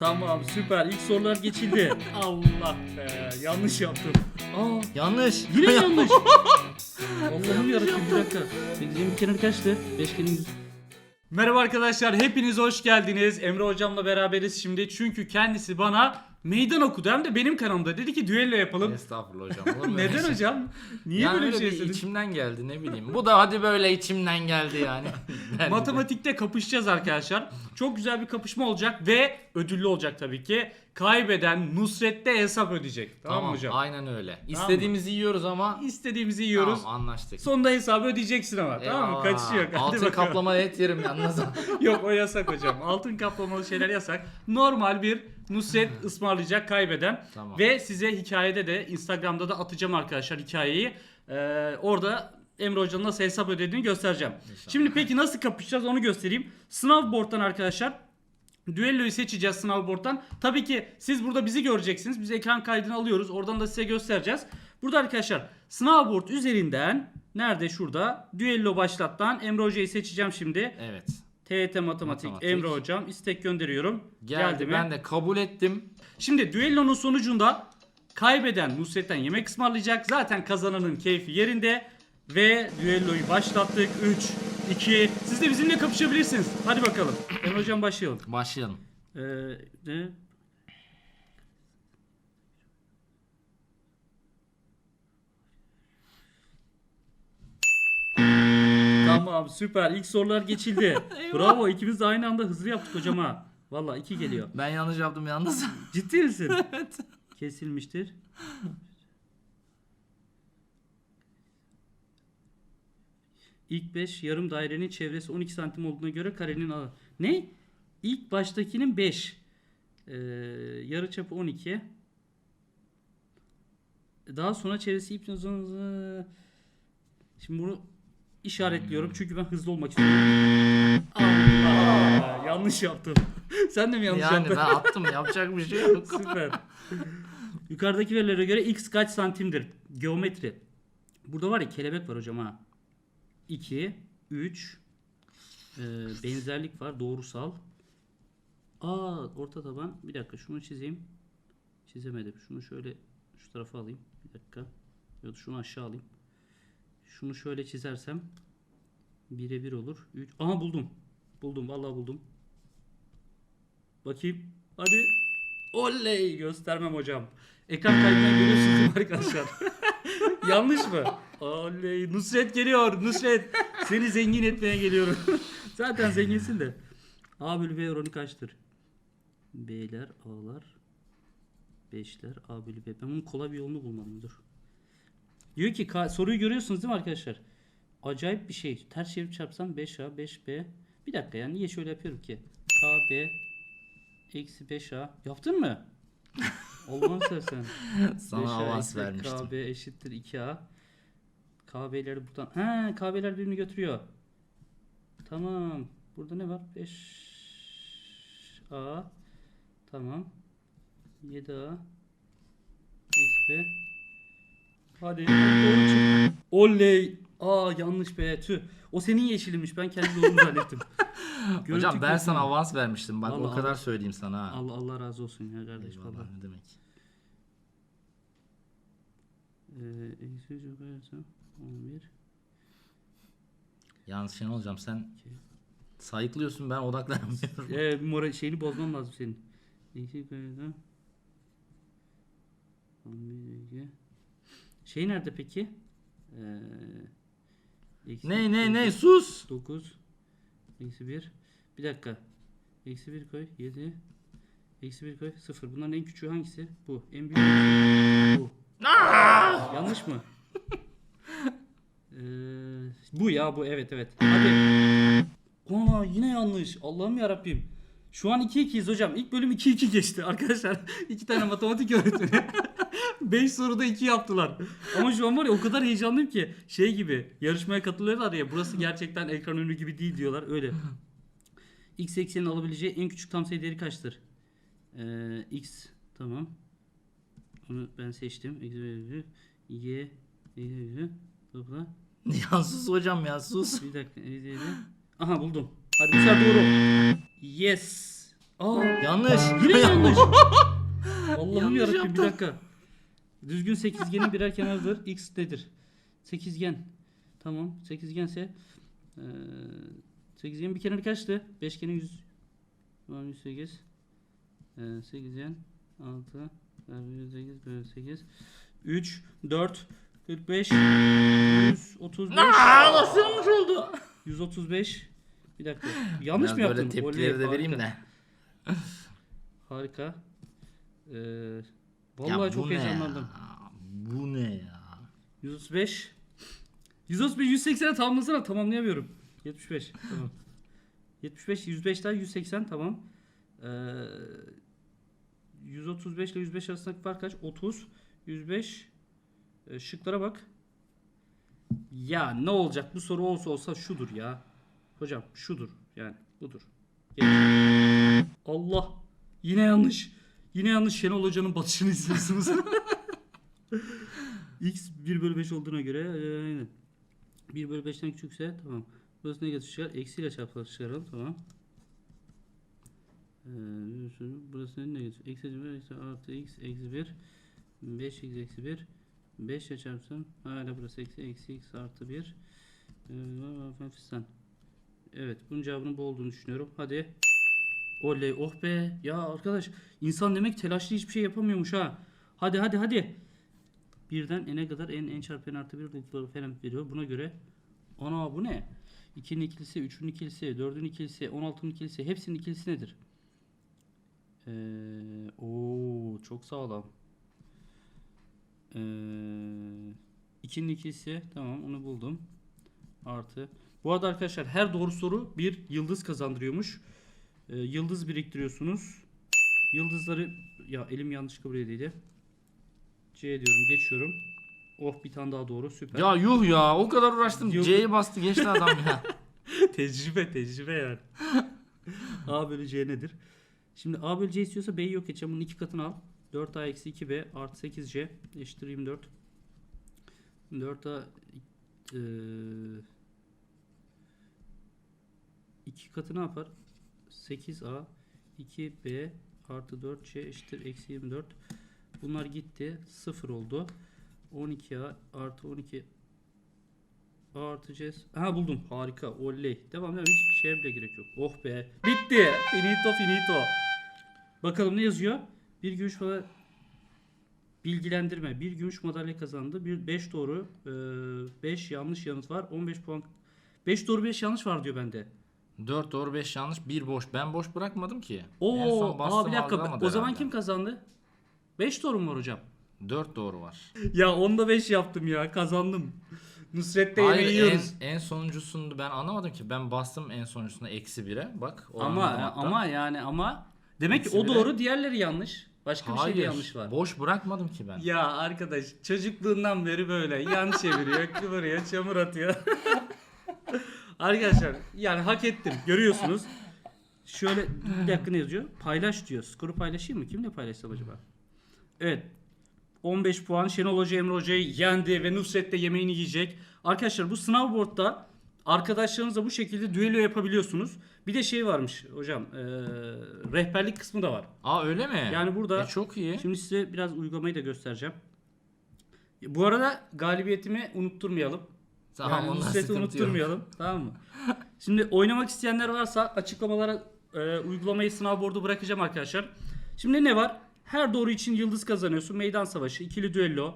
Tamam süper. İlk sorular geçildi. Allah be. Yanlış yaptım. Aa Yanlış. yine yanlış. Allah'ım yarabbim bir dakika. 8'in kenarı kaçtı? 5 kenarı Merhaba arkadaşlar. Hepiniz hoş geldiniz. Emre hocamla beraberiz şimdi. Çünkü kendisi bana meydan okudu. Hem de benim kanalımda. Dedi ki düello yapalım. Estağfurullah hocam. Olur mu öyle Neden şey? hocam? Niye yani böyle bir öyle şey bir istedin? içimden geldi ne bileyim. Bu da hadi böyle içimden geldi yani. Matematikte kapışacağız arkadaşlar. Çok güzel bir kapışma olacak ve ödüllü olacak tabii ki. Kaybeden Nusret'te hesap ödeyecek. Tamam, mı hocam? Aynen öyle. İstediğimizi yiyoruz ama İstediğimizi yiyoruz. Tamam anlaştık. Sonunda hesabı ödeyeceksin ama. Tamam mı? Kaçışı yok. Hadi Altın bakalım. kaplama et yerim yalnız. Yok o yasak hocam. Altın kaplamalı şeyler yasak. Normal bir Nusret ısmarlayacak kaybeden. Tamam. Ve size hikayede de Instagram'da da atacağım arkadaşlar hikayeyi. Ee, orada Emre Hoca'nın nasıl hesap ödediğini göstereceğim. Şimdi peki nasıl kapışacağız onu göstereyim. Sınav board'dan arkadaşlar Düelloyu seçeceğiz sınav board'dan. Tabii ki siz burada bizi göreceksiniz. Biz ekran kaydını alıyoruz. Oradan da size göstereceğiz. Burada arkadaşlar sınav board üzerinden nerede şurada düello başlattan Emre Hoca'yı seçeceğim şimdi. evet. TYT matematik, Matematik. Emre Hocam istek gönderiyorum. Geldi, mi? ben de kabul ettim. Şimdi düellonun sonucunda kaybeden Nusret'ten yemek ısmarlayacak. Zaten kazananın keyfi yerinde. Ve düelloyu başlattık. 3, 2. Siz de bizimle kapışabilirsiniz. Hadi bakalım. Emre Hocam başlayalım. Başlayalım. Ee, ne? Tamam süper. İlk sorular geçildi. Bravo ikimiz de aynı anda hızlı yaptık hocam ha. Valla iki geliyor. Ben yanlış yaptım yalnız. Ciddi misin? evet. Kesilmiştir. İlk 5 yarım dairenin çevresi 12 santim olduğuna göre karenin alanı. Ne? İlk baştakinin 5. Ee, yarı çapı 12. Daha sonra çevresi ip uzunluğu- Şimdi bunu işaretliyorum çünkü ben hızlı olmak istiyorum. Allah! Yanlış yaptım. Sen de mi yanlış yani yaptın? ben attım yapacak bir şey yok. Süper. Yukarıdaki verilere göre x kaç santimdir? Geometri. Burada var ya kelebek var hocam ha. 2, 3, e, benzerlik var doğrusal. Aa orta taban. Bir dakika şunu çizeyim. Çizemedim. Şunu şöyle şu tarafa alayım. Bir dakika. Ya şunu aşağı alayım. Şunu şöyle çizersem birebir olur. 3. Aha buldum. Buldum vallahi buldum. Bakayım. Hadi. Oley göstermem hocam. Ekran kaydından görüyorsunuz arkadaşlar? Yanlış mı? Oley Nusret geliyor Nusret. Seni zengin etmeye geliyorum. Zaten zenginsin de. A bölü B oranı kaçtır? B'ler, A'lar, 5'ler, A bölü B. Ben bunun kolay bir yolunu bulmalıyım dur. Diyor ki soruyu görüyorsunuz değil mi arkadaşlar? Acayip bir şey. Ters çevirip çarpsam 5A, 5B. Bir dakika ya niye şöyle yapıyorum ki? KB eksi 5A. Yaptın mı? Allah'ını seversen. Sana 5A avans vermiştim. KB eşittir 2A. KB'leri buradan. He KB'ler birbirini götürüyor. Tamam. Burada ne var? 5A. Tamam. 7A. Eksi B. Hadi. Oley. Aa yanlış be. Tüh. O senin yeşilinmiş. Ben kendi doğrumu zannettim. Görüntü Hocam ben sana avans vermiştim. Bak Vallahi o kadar Allah- söyleyeyim sana ha. Allah Allah razı olsun ya kardeş Eyvallah, vallahi. ne demek. Ee, eksi üç yukarısı 11. Yalnız Şenol hocam sen sayıklıyorsun ben odaklanamıyorum. Ee, moral şeyini bozman lazım senin. Eksi yukarısı 11 iki. Şey nerede peki? Ee, eksi ne ne ne sus. 9 eksi 1 bir dakika. Eksi 1 koy. 7 eksi 1 koy. 0 bunların en küçüğü hangisi? Bu. En büyük hangisi? bu. Yanlış mı? Ee, bu ya bu. Evet evet. Hadi. Aa, yine yanlış. Allah'ım yarabbim. Şu an 2-2'yiz hocam. İlk bölüm 2-2 geçti. Arkadaşlar iki tane matematik öğretmeni 5 soruda 2 yaptılar. Ama şu an var ya o kadar heyecanlıyım ki şey gibi yarışmaya katılıyorlar ya burası gerçekten ekran önü gibi değil diyorlar öyle. X eksenin alabileceği en küçük tam sayı değeri kaçtır? Ee, X tamam. Onu ben seçtim. Y topla. Ya sus hocam ya sus. Bir dakika. Aha buldum. Hadi bu sefer doğru. Yes. Aa Yanlış. yine yanlış. Allah'ım Yanlış yarabbim bir dakika. Düzgün sekizgenin birer kenarıdır. X nedir? Sekizgen. Tamam. Sekizgense eee sekizgenin bir kenarı kaçtı? Beşgenin 100 Tamam 108. Eee sekizgen 6 108 bölü 8 3 4 45 135 Aa, nasıl yanlış oldu? 135 Bir dakika. Yanlış Biraz mı yaptım? Böyle tepkileri de vereyim harika. de. Harika. Ee, vallahi bu çok heyecanlandım. ya? Bu ne ya? 135. 135 180'e tamamlasana tamamlayamıyorum. 75 tamam. 75 105 daha 180 tamam. Ee, 135 ile 105 arasındaki fark kaç? 30 105 Ee, şıklara bak. Ya ne olacak bu soru olsa olsa şudur ya. Hocam şudur yani budur. Geç. Allah yine yanlış. Yine yanlış Şenol Hoca'nın batışını izliyorsunuz. X 1 bölü 5 olduğuna göre e, aynen. 1 bölü 5'ten küçükse tamam. Burası negatif çıkar. Eksiyle çarpılarak çıkaralım tamam. Ee, burası ne negatif? Eksi 1 eksi artı x eksi 1 5 x eksi 1 5 ile çarpsam hala burası eksi eksi x artı 1 ee. Evet bunun cevabının bu olduğunu düşünüyorum. Hadi. Oley oh be. Ya arkadaş insan demek telaşlı hiçbir şey yapamıyormuş ha. Hadi hadi hadi. Birden n'e kadar n n çarpı n artı 1 bulutları falan veriyor. Buna göre ana bu ne? 2'nin ikilisi, 3'ün ikilisi, 4'ün ikilisi, 16'nın ikilisi hepsinin ikilisi nedir? Ee, oo çok sağlam. Ee, 2'nin ikilisi tamam onu buldum. Artı. Bu arada arkadaşlar her doğru soru bir yıldız kazandırıyormuş. Ee, yıldız biriktiriyorsunuz. Yıldızları ya elim yanlış kabul edildi. C diyorum geçiyorum. Oh bir tane daha doğru süper. Ya yuh ya o kadar uğraştım. C'yi bastı geçti adam ya. tecrübe tecrübe yani. A bölü C nedir? Şimdi A bölü C istiyorsa B'yi yok edeceğim. Bunun iki katını al. 4A eksi 2B artı 8C eşittir 24. 4A eee iki katı ne yapar? 8A 2B artı 4C eşittir eksi 24. Bunlar gitti. 0 oldu. 12A artı 12 A artı C. Ha buldum. Harika. Oley. Devam devam. Hiç şeye bile gerek yok. Oh be. Bitti. Finito finito. Bakalım ne yazıyor? Bir gümüş madalya bilgilendirme. Bir gümüş madalya kazandı. Bir 5 doğru, 5 yanlış yanıt var. 15 puan. 5 doğru 5 yanlış var diyor bende. 4 doğru 5 yanlış 1 boş. Ben boş bırakmadım ki. Oo, aa bir dakika. O zaman herhalde. kim kazandı? 5 doğru mu var hocam? 4 doğru var. Ya onda 5 yaptım ya. Kazandım. Nusret'te yine Hayır en, yiyoruz. en sonuncusunu ben anlamadım ki. Ben bastım en sonuncusuna eksi 1'e. Bak. Ama hatta. ama yani ama demek ki Eksi o bire. doğru, diğerleri yanlış. Başka bir Hayır. şey de yanlış var. Boş bırakmadım ki ben. Ya arkadaş çocukluğundan beri böyle yan çeviriyor, kıvırıyor, çamur atıyor. Arkadaşlar yani hak ettim. Görüyorsunuz. Şöyle bir dakika ne yazıyor? Paylaş diyor. Skoru paylaşayım mı? Kimle paylaşsam acaba? Evet. 15 puan Şenol Hoca Emre Hoca'yı yendi ve Nusret de yemeğini yiyecek. Arkadaşlar bu sınav board'da arkadaşlarınızla bu şekilde düello yapabiliyorsunuz. Bir de şey varmış hocam. eee, rehberlik kısmı da var. Aa öyle mi? Yani burada- E, çok iyi. Şimdi size biraz uygulamayı da göstereceğim. Bu arada galibiyetimi unutturmayalım. Tamam yani ondan Nusret'i sıkıntı yok. unutturmayalım. Tamam mı? Şimdi oynamak isteyenler varsa açıklamalara e, uygulamayı sınav boardu bırakacağım arkadaşlar. Şimdi ne var? Her doğru için yıldız kazanıyorsun. Meydan savaşı, ikili düello,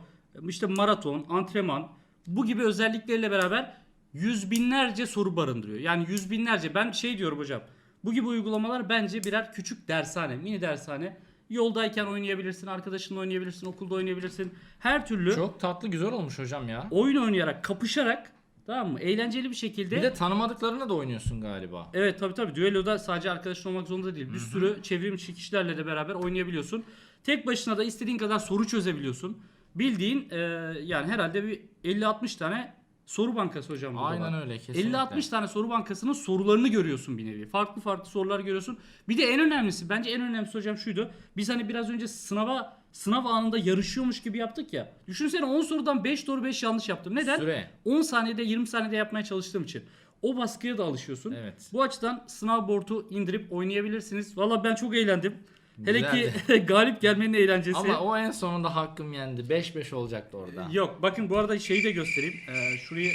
işte maraton, antrenman. Bu gibi özellikleriyle beraber yüz binlerce soru barındırıyor. Yani yüz binlerce. Ben şey diyorum hocam. Bu gibi uygulamalar bence birer küçük dershane, mini dershane. Yoldayken oynayabilirsin, arkadaşınla oynayabilirsin, okulda oynayabilirsin. Her türlü Çok tatlı güzel olmuş hocam ya. oyun oynayarak, kapışarak tamam mı? Eğlenceli bir şekilde. Bir de tanımadıklarına da oynuyorsun galiba. Evet tabii tabii. Düelloda sadece arkadaşın olmak zorunda değil. Bir sürü çevrim içi kişilerle de beraber oynayabiliyorsun. Tek başına da istediğin kadar soru çözebiliyorsun. Bildiğin e, yani herhalde bir 50-60 tane soru bankası hocam burada Aynen var. öyle kesinlikle. 50-60 tane soru bankasının sorularını görüyorsun bir nevi. Farklı farklı sorular görüyorsun. Bir de en önemlisi bence en önemlisi hocam şuydu. Biz hani biraz önce sınava sınav anında yarışıyormuş gibi yaptık ya. Düşünsene 10 sorudan 5 doğru 5 yanlış yaptım. Neden? Süre. 10 saniyede 20 saniyede yapmaya çalıştığım için. O baskıya da alışıyorsun. Evet. Bu açıdan snowboard'u indirip oynayabilirsiniz. Valla ben çok eğlendim. Hele ki galip gelmenin eğlencesi. Ama o en sonunda hakkım yendi. 5-5 olacaktı orada. Yok bakın bu arada şeyi de göstereyim. Ee, şurayı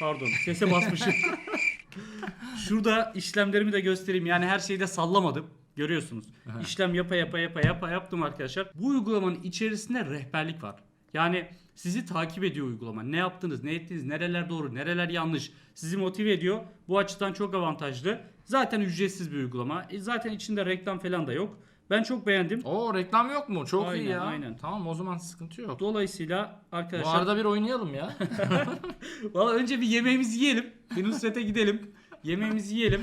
pardon sese basmışım. Şurada işlemlerimi de göstereyim. Yani her şeyi de sallamadım. Görüyorsunuz. İşlem yapa yapa yapa yapa yaptım arkadaşlar. Bu uygulamanın içerisinde rehberlik var. Yani sizi takip ediyor uygulama. Ne yaptınız, ne ettiniz, nereler doğru, nereler yanlış. Sizi motive ediyor. Bu açıdan çok avantajlı. Zaten ücretsiz bir uygulama. E, zaten içinde reklam falan da yok. Ben çok beğendim. Oo reklam yok mu? Çok Aynen, iyi ya. aynen. Tamam o zaman sıkıntı yok. Dolayısıyla Bu arkadaşlar arada bir oynayalım ya. Valla önce bir yemeğimizi yiyelim. Bir Nusret'e gidelim. Yemeğimizi yiyelim.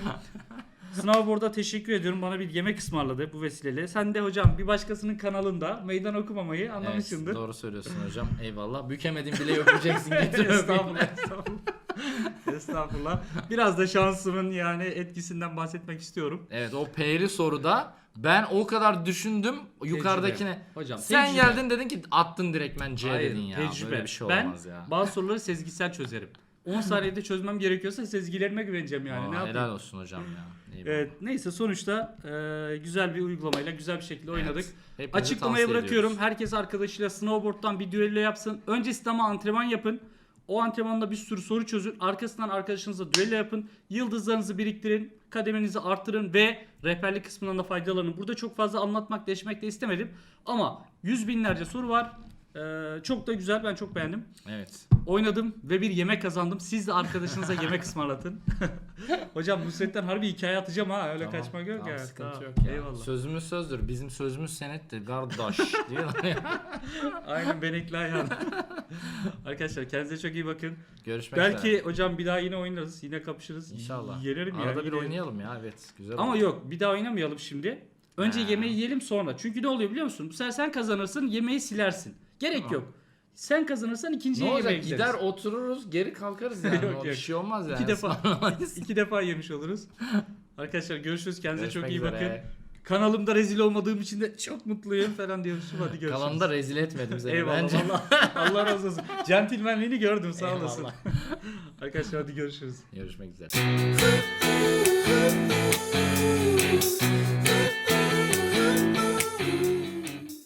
Snowboard'a teşekkür ediyorum. Bana bir yemek ısmarladı bu vesileyle. Sen de hocam bir başkasının kanalında meydan okumamayı anlamışsındır. Evet, doğru söylüyorsun hocam. Eyvallah. Bükemedim bile öpeceksin. Getir öpeyim. estağfurullah, estağfurullah. estağfurullah. Biraz da şansımın yani etkisinden bahsetmek istiyorum. Evet o P'li soruda ben o kadar düşündüm yukarıdakine. Tecrübe. Hocam Sen tecrübe. geldin dedin ki attın direkt ben C Hayır, dedin ya. tecrübe. Böyle bir şey ben olamaz ya. bazı soruları sezgisel çözerim. 10 saniyede çözmem gerekiyorsa sezgilerime güveneceğim yani. Aa, ne yapayım? helal olsun hocam ya. Evet, neyse sonuçta e, güzel bir uygulamayla güzel bir şekilde oynadık. Evet, Açıklamaya bırakıyorum. ediyoruz. Herkes arkadaşıyla snowboard'dan bir düello yapsın. Öncesinde ama antrenman yapın. O antrenmanda bir sürü soru çözün. Arkasından arkadaşınızla düello yapın. Yıldızlarınızı biriktirin. Kademenizi artırın ve rehberlik kısmından da faydalanın. Burada çok fazla anlatmak, deşmek de istemedim. Ama yüz binlerce soru var. Ee, çok da güzel. Ben çok beğendim. Evet. Oynadım ve bir yemek kazandım. Siz de arkadaşınıza yemek ısmarlatın. Hocam Nusret'ten harbi hikaye atacağım ha. Öyle Tamam, kaçmak yok tamam, ya. Sıkıntı Tamam, yok ya. Eyvallah. Sözümüz sözdür. Bizim sözümüz senettir. Kardeş. diyor. Aynen benekli ayağın. Arkadaşlar kendinize çok iyi bakın. Görüşmek Belki üzere. hocam bir daha yine oynarız. Yine kapışırız. İnşallah. Yenerim Arada yani. bir yine- oynayalım ya. Evet. Güzel Ama olur. yok bir daha oynamayalım şimdi. Önce Ha. yemeği yiyelim sonra. Çünkü ne oluyor biliyor musun? Bu sefer sen kazanırsın yemeği silersin. Gerek yok. Sen kazanırsan ikinciye Ne olacak? yemeğe gideriz. Gider otururuz geri kalkarız yani. Yok, bir yok. şey olmaz yani. İki defa, iki defa yemiş oluruz. Arkadaşlar görüşürüz. Kendinize çok Görüşmek iyi üzere. Kanalımda rezil olmadığım için de çok mutluyum falan diyormuşum. Hadi görüşürüz. Kalanında rezil etmedim seni Eyvallah. bence. Allah, Allah razı olsun. Centilmenliğini gördüm sağ Eyvallah. olasın. Arkadaşlar hadi görüşürüz. Görüşmek üzere.